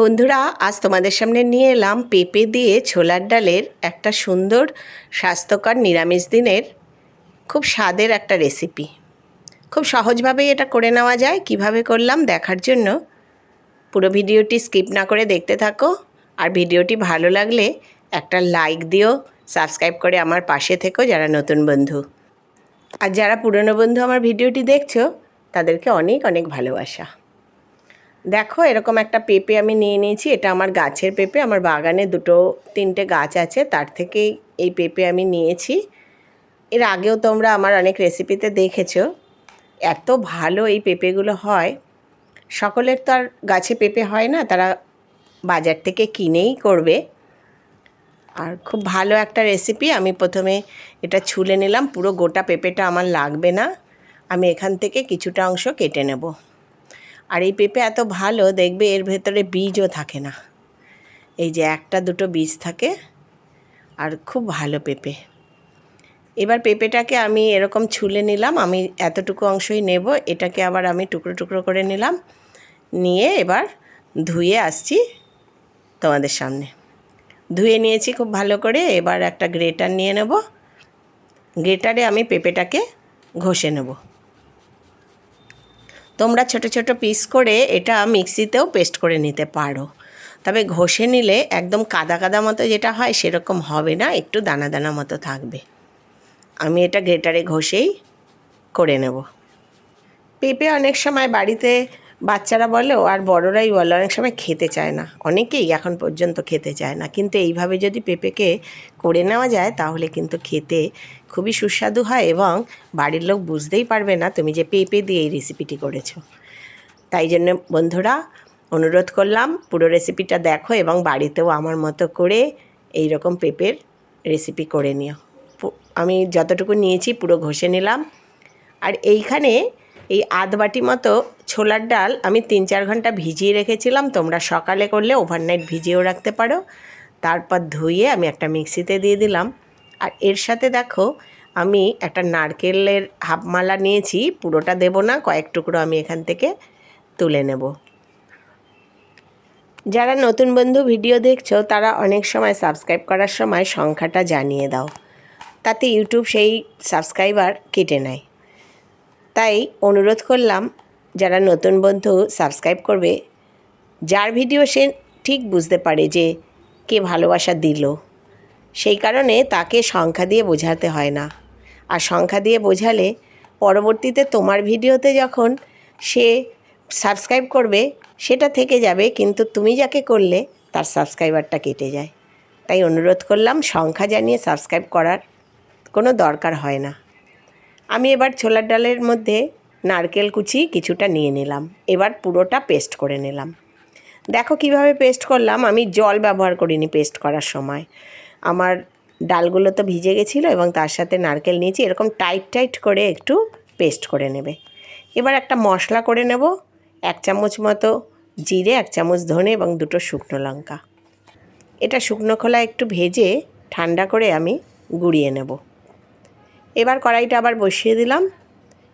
বন্ধুরা, আজ তোমাদের সামনে নিয়ে এলাম পেঁপে দিয়ে ছোলার ডালের একটা সুন্দর, স্বাস্থ্যকর নিরামিষ দিনের খুব স্বাদের একটা রেসিপি। খুব সহজভাবেই এটা করে নেওয়া যায়, কীভাবে করলাম দেখার জন্য। পুরো ভিডিওটি স্কিপ না করে দেখতে থাকো, আর ভিডিওটি ভালো লাগলে একটা লাইক দিও, সাবস্ক্রাইব করে আমার পাশে থেকো যারা নতুন বন্ধু। আর যারা পুরনো বন্ধু আমার ভিডিওটি দেখছ, তাদেরকে অনেক অনেক ভালোবাসা। দেখো, এরকম একটা পেঁপে আমি নিয়ে নিয়েছি। এটা আমার গাছের পেঁপে, আমার বাগানে দুটো, তিনটে গাছ আছে, তার থেকেই এই পেঁপে আমি নিয়েছি। এর আগেও তোমরা আমার অনেক রেসিপিতে দেখেছ। এত ভালো এই পেঁপেগুলো হয়। সকলের তো আর গাছে পেঁপে হয় না, তারা বাজার থেকে কিনেই করবে। আর খুব ভালো একটা রেসিপি আমি প্রথমে এটা ছুলে নিলাম, পুরো গোটা পেঁপেটা আমার লাগবে না। আমি এখান থেকে কিছুটা অংশ কেটে নেব। আর এই পেঁপে এত ভালো, দেখবে এর ভেতরে বীজও থাকে না। এই যে একটা দুটো বীজ থাকে, আর খুব ভালো পেঁপে। এবার পেঁপেটাকে আমি এরকম ছুলে নিলাম, আমি এতটুকু অংশই নেব, এটাকে আবার আমি টুকরো টুকরো করে নিলাম, নিয়ে এবার ধুয়ে আসছি তোমাদের সামনে। ধুয়ে নিয়েছি খুব ভালো করে, এবার একটা গ্রেটার নিয়ে নেব। গ্রেটারে আমি পেঁপেটাকে ঘষে নেব। তোমরা ছোট ছোট পিস করে এটা মিক্সিতেও পেস্ট করে নিতে পারো। তবে ঘষে নিলে একদম কাদা কাদা মতো যেটা হয় সেরকম হবে না, একটু দানা দানা মতো থাকবে। আমি এটা গ্রেটারে ঘষেই করে নেব। পেঁপে অনেক সময় বাড়িতে বাচ্চারা বলেও আর বড়রাই বলে। অনেক সময় খেতে চায় না। অনেকেই এখন পর্যন্ত খেতে চায় না। কিন্তু এইভাবে যদি পেঁপেকে করে নেওয়া যায়, তাহলে কিন্তু খেতে খুবই সুস্বাদু হয় এবং বাড়ির লোক বুঝতেই পারবে না তুমি যে পেঁপে দিয়ে এই রেসিপিটি করেছ। তাই জন্য বন্ধুরা, অনুরোধ করলাম, পুরো রেসিপিটা দেখো এবং বাড়িতেও আমার মতো করে এই রকম পেঁপের রেসিপি করে নিও। আমি যতটুকু নিয়েছি পুরো ঘষে নিলাম। আর এইখানে এই আধ বাটি মতো ছোলার ডাল আমি তিন চার ঘণ্টা ভিজিয়ে রেখেছিলাম, তোমরা সকালে করলে ওভারনাইট ভিজিয়েও রাখতে পারো। তারপর ধুয়ে আমি একটা মিক্সিতে দিয়ে দিলাম। আর এর সাথে দেখো, আমি একটা নারকেলের হাফমালা নিয়েছি, পুরোটা দেব না, কয়েক টুকরো আমি এখান থেকে তুলে নেব। যারা নতুন বন্ধু ভিডিও দেখছ, তারা অনেক সময় সাবস্ক্রাইব করার সময় সংখ্যাটা জানিয়ে দাও। তাতে ইউটিউব সেই সাবস্ক্রাইবার কেটে নেয়। তাই অনুরোধ করলাম যারা নতুন বন্ধু সাবস্ক্রাইব করবে, যার ভিডিও সে ঠিক বুঝতে পারে যে কে ভালোবাসা দিল। সেই কারণে তাকে সংখ্যা দিয়ে বোঝাতে হয় না। আর সংখ্যা দিয়ে বোঝালে পরবর্তীতে তোমার ভিডিওতে যখন সে সাবস্ক্রাইব করবে, সেটা থেকে যাবে, কিন্তু তুমি যাকে করলে তার সাবস্ক্রাইবারটা কেটে যায়। তাই অনুরোধ করলাম, সংখ্যা জানিয়ে সাবস্ক্রাইব করার কোনো দরকার হয় না। আমি এবার ছোলার ডালের মধ্যে নারকেল কুচি কিছুটা নিয়ে নিলাম। এবার পুরোটা পেস্ট করে নিলাম। দেখো কীভাবে পেস্ট করলাম। আমি জল ব্যবহার করিনি পেস্ট করার সময়। আমার ডালগুলো তো ভিজে গেছিল এবং তার সাথে নারকেল নিয়েছি। এরকম টাইট টাইট করে একটু পেস্ট করে নেবে। এবার একটা মশলা করে নেব। এক চামচ মতো জিরে, এক চামচ ধনে এবং দুটো শুকনো লঙ্কা। এটা শুকনো খোলা একটু ভেজে ঠান্ডা করে আমি গুঁড়িয়ে নেব। এবার কড়াইটা আবার বসিয়ে দিলাম।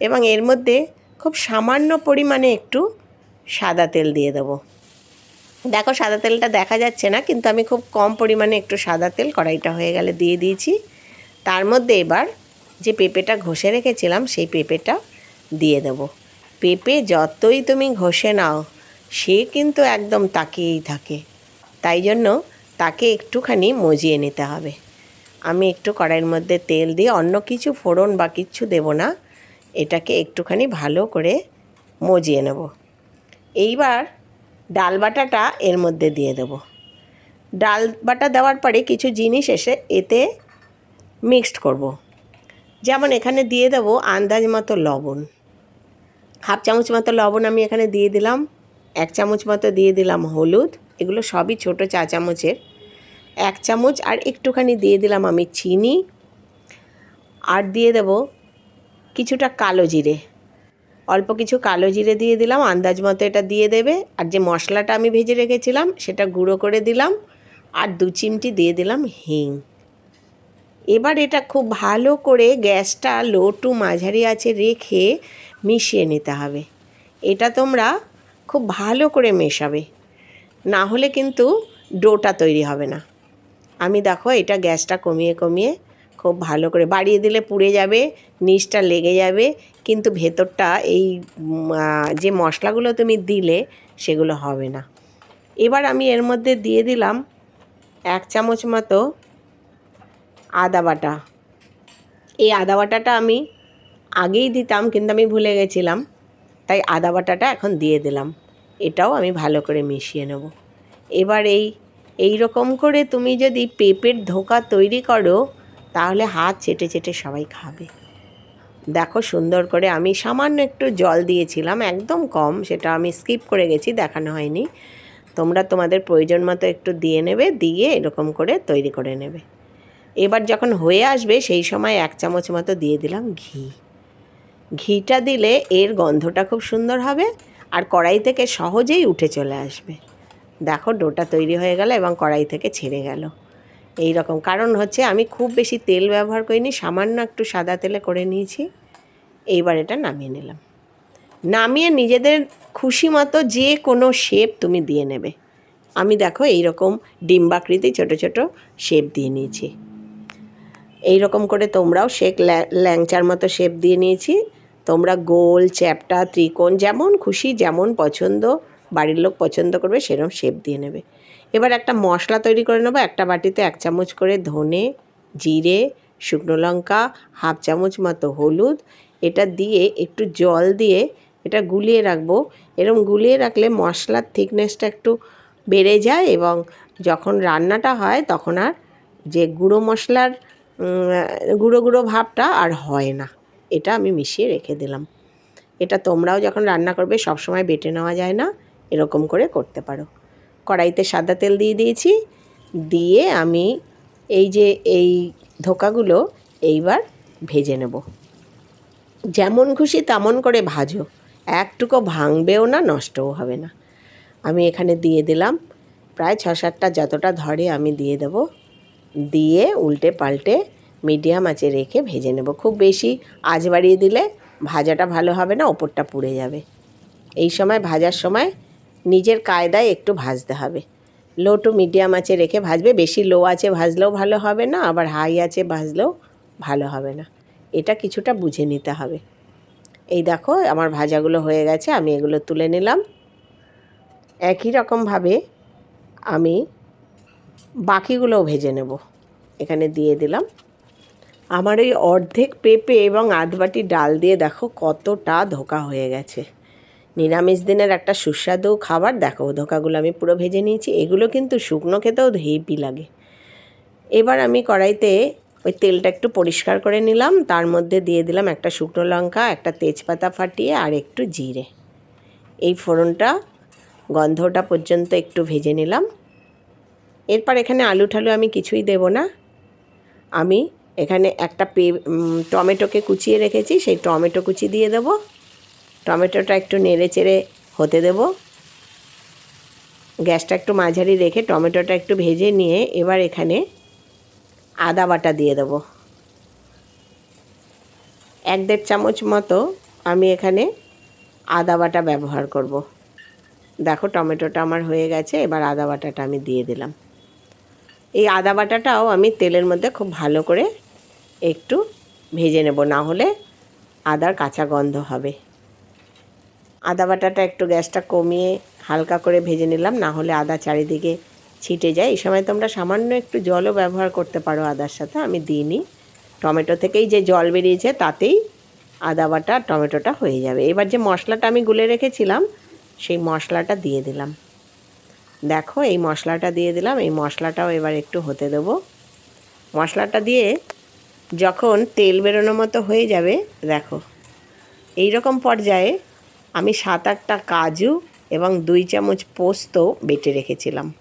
এবং এর মধ্যে খুব সামান্য পরিমাণে একটু সাদা তেল দিয়ে দেবো। দেখো সাদা তেলটা দেখা যাচ্ছে না, কিন্তু আমি খুব কম পরিমাণে একটু সাদা তেল কড়াইটা হয়ে গেলে দিয়ে দিয়েছি। তার মধ্যে এবার যে পেঁপেটা ঘষে রেখেছিলাম, সেই পেঁপেটা দিয়ে দেবো। পেঁপে যতই তুমি ঘষে নাও, সে কিন্তু একদম তাকিয়েই থাকে। তাই জন্য তাকে একটুখানি মজিয়ে নিতে হবে। আমি একটু কড়াইয়ের মধ্যে তেল দিয়ে অন্য কিছু ফোড়ন বা কিচ্ছু দেব না। এটাকে একটুখানি ভালো করে মজিয়ে নেব। এইবার ডাল বাটাটা এর মধ্যে দিয়ে দেব। ডাল বাটা দেওয়ার পরে কিছু জিনিস এসে এতে মিক্সড করব। যেমন এখানে দিয়ে দেব আন্দাজ মতো লবণ। হাফ চামচ মতো লবণ আমি এখানে দিয়ে দিলাম, এক চামচ মতো দিয়ে দিলাম হলুদ, এগুলো সবই ছোট চা চামচের। এক চামচ আর একটুখানি দিয়ে দিলাম আমি চিনি। আর দিয়ে দেব কিছুটা কালো জিরে। অল্প কিছু কালো জিরে দিয়ে দিলাম, আন্দাজ মতো এটা দিয়ে দেবে। আর যে মশলাটা আমি ভেজে রেখেছিলাম, সেটা গুঁড়ো করে দিলাম। আর দু চিমটি দিয়ে দিলাম হিং। এবার এটা খুব ভালো করে গ্যাসটা লো টু মাঝারি আছে রেখে মিশিয়ে নিতে হবে। এটা তোমরা খুব ভালো করে মেশাবে। না হলে কিন্তু ডোটা তৈরি হবে না। আমি দেখো এটা গ্যাসটা কমিয়ে কমিয়ে খুব ভালো করে বাড়িয়ে দিলে পুড়ে যাবে, নিচটা লেগে যাবে। কিন্তু ভেতরটা এই যে মশলাগুলো তুমি দিলে সেগুলো হবে না। এবার আমি এর মধ্যে দিয়ে দিলাম এক চামচ মতো আদা বাটা। এই আদা বাটাটা আমি আগেই দিতাম, কিন্তু আমি ভুলে গেছিলাম। তাই আদা বাটাটা এখন দিয়ে দিলাম। এটাও আমি ভালো করে মিশিয়ে নেব। এবার এই এই রকম করে তুমি যদি পেঁপের ধোকা তৈরি করো তাহলে হাত চেটে চেটে সবাই খাবে। দেখো সুন্দর করে আমি সামান্য একটু জল দিয়েছিলাম, একদম কম, সেটা আমি স্কিপ করে গেছি, দেখানো হয়নি। তোমরা তোমাদের প্রয়োজন মতো একটু দিয়ে নেবে, দিয়ে এরকম করে তৈরি করে নেবে। এবার যখন হয়ে আসবে, সেই সময় এক চামচ মতো দিয়ে দিলাম ঘি। ঘিটা দিলে এর গন্ধটা খুব সুন্দর হবে আর কড়াই থেকে সহজেই উঠে চলে আসবে। দেখো ডোটা তৈরি হয়ে গেল এবং কড়াই থেকে ছেড়ে গেল। এই রকম কারণ হচ্ছে আমি খুব বেশি তেল ব্যবহার করিনি, সামান্য একটু সাদা তেলে করে নিয়েছি। এইবার এটা নামিয়ে নিলাম। নামিয়ে নিজেদের খুশি মতো যে কোনো শেপ তুমি দিয়ে নেবে। আমি দেখো এই রকম ডিম্বাকৃতি ছোট ছোট শেপ দিয়ে নিয়েছি। এই রকম করে তোমরাও শেক ল্যা- ল্যাংচার মতো শেপ দিয়ে নিয়েছি। তোমরা গোল, চ্যাপটা, ত্রিকোণ, যেমন খুশি, যেমন পছন্দ বাড়ির লোক পছন্দ করবে সেরকম শেপ দিয়ে নেবে। এবার একটা মশলা তৈরি করে নেব, একটা বাটিতে এক চামচ করে ধনে, জিরে, শুকনো লঙ্কা, হাফ চামচ মতো হলুদ। এটা দিয়ে একটু জল দিয়ে এটা গুলিয়ে রাখব। এরকম গুলিয়ে রাখলে মশলার থিকনেসটা একটু বেড়ে যায় এবং যখন রান্নাটা হয় তখন আর যে গুঁড়ো মশলার গুঁড়ো গুঁড়ো ভাবটা আর হয় না। এটা আমি মিশিয়ে রেখে দিলাম। এটা তোমরাও যখন রান্না করবে সবসময় বেটে নেওয়া যায় না। এরকম করে করতে পারো। কড়াইতে সাদা তেল দিয়ে দিয়েছি, দিয়ে আমি এই যে এই ধোকাগুলো এইবার ভেজে নেব। যেমন খুশি তেমন করে ভাজো, একটুকু ভাঙবেও না, নষ্টও হবে না। আমি এখানে দিয়ে দিলাম, প্রায় ছ সাতটা যতটা ধরে আমি দিয়ে দেব, দিয়ে উল্টে পাল্টে মিডিয়াম আঁচে রেখে ভেজে নেব। খুব বেশি আঁচ বাড়িয়ে দিলে ভাজাটা ভালো হবে না, ওপরটা পুড়ে যাবে। এই সময়, ভাজার সময় নিজের কায়দায় একটু ভাজতে হবে। লো টু মিডিয়াম আঁচে রেখে ভাজবে, বেশি লো আছে ভাজলেও ভালো হবে না, আবার হাই আছে ভাজলেও ভালো হবে না। এটা কিছুটা বুঝে নিতে হবে। এই দেখো, আমার ভাজাগুলো হয়ে গেছে, আমি এগুলো তুলে নিলাম। একই রকমভাবে আমি বাকিগুলোও ভেজে নেব। এখানে দিয়ে দিলাম। আমার এই অর্ধেক পেঁপে এবং আধবাটি ডাল দিয়ে দেখো কতটা ধোকা হয়ে গেছে। নিরামিষ দিনের একটা সুস্বাদু খাবার। দেখো, ধোকাগুলো আমি পুরো ভেজে নিয়েছি। এগুলো কিন্তু শুকনো খেতেও হেভি লাগে। এবার আমি কড়াইতে ওই তেলটা একটু পরিষ্কার করে নিলাম। তার মধ্যে দিয়ে দিলাম একটা শুকনো লঙ্কা, একটা তেজপাতা ফাটিয়ে, আর একটু জিরে। এই ফোড়নটা গন্ধটা পর্যন্ত একটু ভেজে নিলাম। এরপর এখানে আলু ঠালু আমি কিছুই দেব না। আমি এখানে একটা পে টমেটোকে কুচিয়ে রেখেছি। সেই টমেটো কুচি দিয়ে দেবো। টমেটোটা একটু নেড়ে চেড়ে হতে দেব। গ্যাসটা একটু মাঝারি রেখে টমেটোটা একটু ভেজে নিয়ে এবার এখানে আদা বাটা দিয়ে দেবো। এক দেড় চামচ মতো আমি এখানে আদা বাটা ব্যবহার করব। দেখো টমেটোটা আমার হয়ে গেছে, এবার আদা বাটাটা আমি দিয়ে দিলাম। এই আদা বাটাটাও আমি তেলের মধ্যে খুব ভালো করে একটু ভেজে নেব, না হলে আদার কাঁচা গন্ধ হবে। আদা বাটাটা একটু গ্যাসটা কমিয়ে হালকা করে ভেজে নিলাম, না হলে আদা চারিদিকে ছিটে যায়। এই সময় তোমরা সামান্য একটু জলও ব্যবহার করতে পারো আদার সাথে, আমি দিইনি। টমেটো থেকেই যে জল বেরিয়েছে তাতেই আদা বাটা টমেটোটা হয়ে যাবে। এবার যে মশলাটা আমি গুলে রেখেছিলাম, সেই মশলাটা দিয়ে দিলাম। দেখো, এই মশলাটা দিয়ে দিলাম, এই মশলাটাও এবার একটু হতে দেবো। মশলাটা দিয়ে যখন তেল বেরোনো মতো হয়ে যাবে, দেখো এই রকম পর্যায়ে আমি সাত আটটা কাজু এবং দুই চামচ পোস্ত বেটে রেখেছিলাম।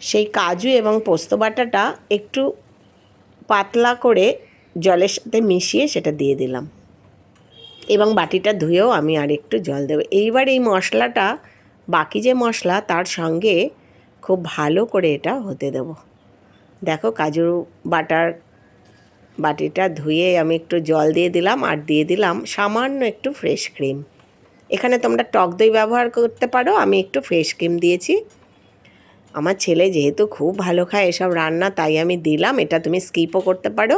সেই কাজু এবং পোস্ত বাটাটা একটু পাতলা করে জলের সাথে মিশিয়ে সেটা দিয়ে দিলাম। এবং বাটিটা ধুয়েও আমি আর একটু জল দেবো। এইবার এই মশলাটা, বাকি যে মশলা, তার সঙ্গে খুব ভালো করে এটা হতে দেব। দেখো কাজু বাটার বাটিটা ধুয়ে আমি একটু জল দিয়ে দিলাম আর দিয়ে দিলাম সামান্য একটু ফ্রেশ ক্রিম এখানে তোমরা টক দই ব্যবহার করতে পারো, আমি একটু ফ্রেশ ক্রিম দিয়েছি। আমার ছেলে যেহেতু খুব ভালো খায় এসব রান্না, তাই আমি দিলাম, এটা তুমি স্কিপও করতে পারো।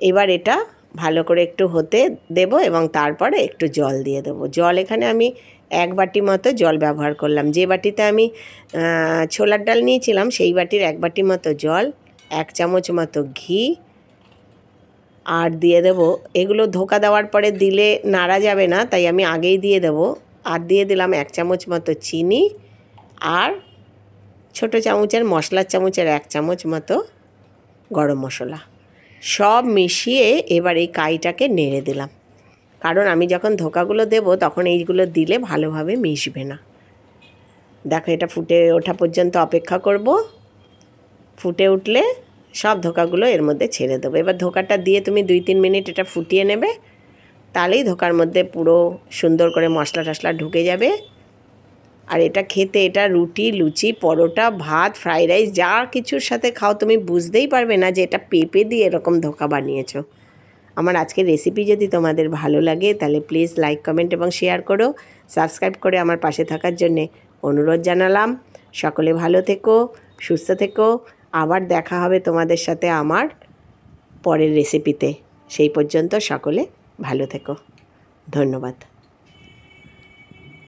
এবার এটা ভালো করে একটু হতে দেব এবং তারপরে একটু জল দিয়ে দেবো। জল এখানে আমি এক বাটি মতো জল ব্যবহার করলাম। যে বাটিতে আমি ছোলার ডাল নিয়েছিলাম, সেই বাটির এক বাটি মতো জল, এক চামচ মতো ঘি আর দিয়ে দেব। এগুলো ধোকা দেওয়ার পরে দিলে নাড়া যাবে না, তাই আমি আগেই দিয়ে দেব। আর দিয়ে দিলাম এক চামচ মতো চিনি আর ছোট চামচের, মশলার চামচের এক চামচ মতো গরম মশলা। সব মিশিয়ে এবার এই কাইটাকে নেড়ে দিলাম। কারণ আমি যখন ধোকাগুলো দেব, তখন এইগুলো দিলে ভালোভাবে মিশবে না। দেখো এটা ফুটে ওঠা পর্যন্ত অপেক্ষা করব। ফুটে উঠলে সব ধোকাগুলো এর মধ্যে ছেড়ে দেবো। এবার ধোকাটা দিয়ে তুমি দুই তিন মিনিট এটা ফুটিয়ে নেবে, তাহলেই ধোকার মধ্যে পুরো সুন্দর করে মশলা টশলা ঢুকে যাবে। আর এটা খেতে, এটা রুটি, লুচি, পরোটা, ভাত, ফ্রাইড রাইস, যা কিছুর সাথে খাও, তুমি বুঝতেই পারবে না যে এটা পেঁপে দিয়ে এরকম ধোকা বানিয়েছো। আমার আজকের রেসিপি যদি তোমাদের ভালো লাগে, তাহলে প্লিজ লাইক, কমেন্ট এবং শেয়ার করো। সাবস্ক্রাইব করে আমার পাশে থাকার জন্যে অনুরোধ জানালাম। সকলে ভালো থেকো, সুস্থ থেকো। আবার দেখা হবে তোমাদের সাথে আমার পরের রেসিপিতে সেই পর্যন্ত সকলে ভালো থেকো। ধন্যবাদ।